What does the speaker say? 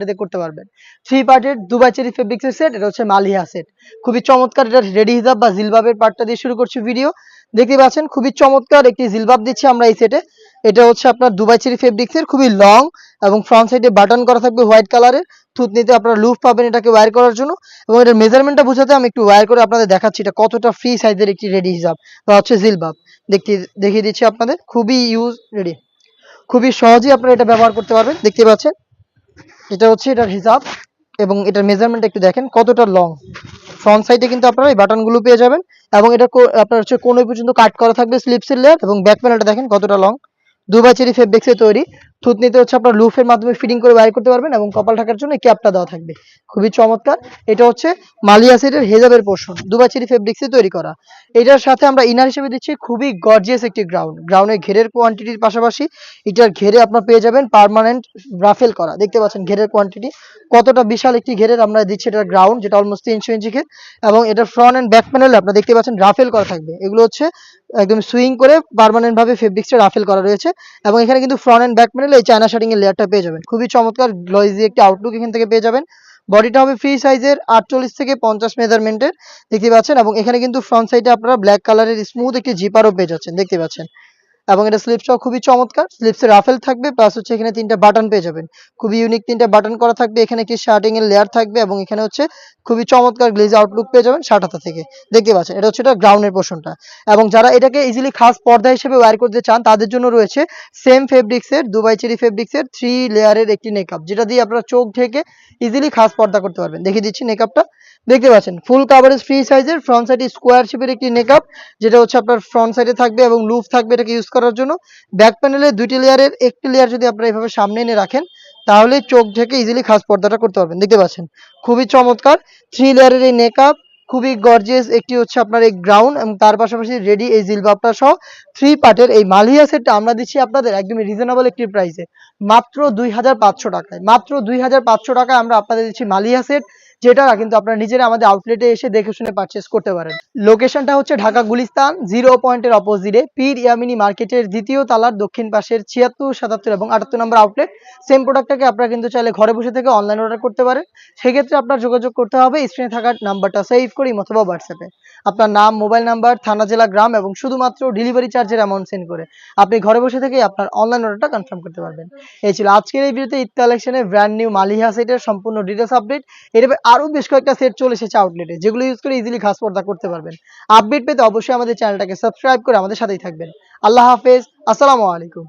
এটাতে করতে পারবেন। থ্রি পার্টের দুবাই চেরি ফেব্রিক্সের সেট এটা হচ্ছে মালিয়া সেট খুবই চমৎকার, এটা রেডি হিজাব বা জিলবাবের পার্টটা দিয়ে শুরু করছি ভিডিও দেখতে পাচ্ছেন, খুবই চমৎকার একটি জিলবাব দিচ্ছি আমরা এই সেটে এটা হচ্ছে আপনার দুবাই চেরি ফেব্রিক্সের খুবই লং এবং ফ্রন্ট সাইডে বাটন করা থাকবে হোয়াইট কালারের থুতনিতে আপনারা লুফ পাবেন এটাকে ওয়্যার করার জন্য এবং এটার মেজারমেন্টটা বোঝাতে আমি একটু ওয়্যার করে আপনাদের দেখাচ্ছি এটা কতটা ফ্রি সাইজের একটি রেডি হিজাব বা হচ্ছে জিলবাব। দেখতে, দেখিয়ে দিচ্ছি আপনাদের, খুবই ইউজ রেডি খুবই সহজেই আপনারা এটা ব্যবহার করতে পারবেন। দেখতে পাচ্ছেন এটা হচ্ছে এটার হিসাব এবং এটার মেজারমেন্ট একটু দেখেন, কতটা লং ফ্রন্ট সাইডে কিন্তু আপনারা এই বাটনগুলো পেয়ে যাবেন এবং এটা আপনার হচ্ছে কোনো পর্যন্ত কাট করা থাকবে স্লিপসের লেয়ার এবং ব্যাক প্যানেলটা দেখেন কতটা লং দুবাই চেরি ফেব্রিক্সে তৈরি। থুতনিতে হচ্ছে আপনার লুফের মাধ্যমে ফিটিং করে বাইর করতে পারবেন এবং কপাল ঢাকার জন্য ক্যাপটা দেওয়া থাকবে। খুবই চমৎকার। এটা হচ্ছে মালিয়া সেটের হেজাবের পোর্শন দুবাই চেরি ফেব্রিক্সে তৈরি করা। এটার সাথে আমরা ইনার হিসেবে দিচ্ছি খুবই গর্জিয়াস একটি গ্রাউন্ড গ্রাউন্ডের ঘেরের কোয়ান্টিটির পাশাপাশি এটার ঘেরে আপনার পেয়ে যাবেন পার্মানেন্ট রাফেল করা। দেখতে পাচ্ছেন ঘেরের কোয়ান্টিটি কতটা বিশাল একটি ঘেরের আমরা দিচ্ছি এটার গ্রাউন্ড যেটা অলমোস্ট তিনশো ইঞ্চি ঘের। এবং এটার ফ্রন্ট এন্ড ব্যাক প্যানেলে আপনারা দেখতে পাচ্ছেন রাফেল করা থাকবে। এগুলো হচ্ছে একদম সুইং করে পার্মানেন্ট ভাবে ফেব্রিক্সটা রাফেল করা রয়েছে। এবং এখানে কিন্তু ফ্রন্ট এন্ড ব্যাক প্যানেলে এই চায়না শাড়িং এর লেয়ারটা পেয়ে যাবেন। খুবই চমৎকার গ্লজি একটি আউটলুক এখান থেকে পেয়ে যাবেন। বডিটা হবে ফ্রি সাইজের আটচল্লিশ থেকে পঞ্চাশ মেজারমেন্টের দেখতে পাচ্ছেন? এবং এখানে কিন্তু ফ্রন্ট সাইডে আপনারা ব্ল্যাক কালারের স্মুথ একটি জিপারও পেয়ে যাচ্ছেন, দেখতে পাচ্ছেন? এবং এটা স্লিপসটাও খুবই চমৎকার। স্লিপসে রাফেল থাকবে প্লাস হচ্ছে এখানে তিনটা বাটন পেয়ে যাবেন। খুবই ইউনিক তিনটা বাটন করা থাকবে, এখানে কি শার্টিং এর লেয়ার থাকবে এবং এখানে হচ্ছে খুবই চমৎকার গ্লেজ আউটলুক পেয়ে যাবেন শার্ট হাতা থেকে। দেখতে পাচ্ছেন, এটা হচ্ছে এটা গ্রাউন্ডের পোর্শনটা এবং যারা এটাকে ইজিলি খাস পর্দা হিসেবে ওয়্যার করতে চান, তাদের জন্য রয়েছে সেম ফেব্রিক্সের দুবাই চেরি ফেব্রিক্সের থ্রি লেয়ারের একটি নেকআপ যেটা দিয়ে আপনারা চোখ ঢেকে ইজিলি খাস পর্দা করতে পারবেন। দেখিয়ে দিচ্ছি নেকআপটা দেখতে পাচ্ছেন ফুল কাভারেজ ফ্রি সাইজের ফ্রন্ট সাইডে স্কোয়ার শেপের একটি নেকআপ যেটা হচ্ছে আপনার ফ্রন্ট সাইডে থাকবে এবং লুফ থাকবে এটাকে ইউজ করার জন্য। ব্যাক প্যানেলে দুইটি লেয়ারের একটি লেয়ার যদি আপনারা এভাবে সামনে এনে রাখেন, তাহলে চোখ ঢেকে ইজিলি খাস পর্দাটা করতে পারবেন। দেখতে পাচ্ছেন, খুবই চমৎকার থ্রি লেয়ারের এই নেকআপ খুবই গর্জিয়াস একটি হচ্ছে আপনার এই গ্রাউন্ড এবং তার পাশাপাশি রেডি এই জিলবাবটা সহ থ্রি পার্টের এই মালিয়া সেটটা আমরা দিচ্ছি আপনাদের একদমই রিজনেবল একটি প্রাইসে মাত্র দুই হাজার পাঁচশো টাকায়, মাত্র দুই হাজার পাঁচশো টাকায় আমরা আপনাদের দিচ্ছি মালিয়া সেট যেটা কিন্তু আপনারা নিজেরা আমাদের আউটলেটে এসে দেখে শুনে পারচেস করতে পারেন। লোকেশনটা হচ্ছে ঢাকা গুলিস্তান জিরো পয়েন্টের অপোজিটে পীর ইয়ামিনী মার্কেটের দ্বিতীয় তালার দক্ষিণ পাশের ছিয়াত্তর, সাতাত্তর এবং আটাত্তর নম্বর আউটলেট সেম প্রোডাক্টটাকে আপনারা কিন্তু চাইলে ঘরে বসে থেকে অনলাইন অর্ডার করতে পারেন। সেক্ষেত্রে আপনার যোগাযোগ করতে হবে স্ক্রিনে থাকার নাম্বারটা সেভ করি অথবা হোয়াটসঅ্যাপে আপনার নাম মোবাইল নাম্বার থানা, জেলা, গ্রাম এবং শুধুমাত্র ডেলিভারি চার্জের অ্যামাউন্ট সেন্ড করে আপনি ঘরে বসে থেকে আপনার অনলাইন অর্ডারটা কনফার্ম করতে পারবেন। এই ছিল আজকের এই ভিডিওতে ঈদ কালেকশনের ব্র্যান্ড নিউ মালিহা সেটের সম্পূর্ণ ডিটেলস আপডেট এরপরে আরও বেশ কয়েকটা সেট চলে এসেছে আউটলেটে যেগুলো ইউজ করে ইজিলি ঘাস পর্দা করতে পারবেন। আপডেট পেতে অবশ্যই আমাদের চ্যানেলটাকে সাবস্ক্রাইব করে আমাদের সাথেই থাকবেন। আল্লাহ হাফেজ, আসসালামু আলাইকুম।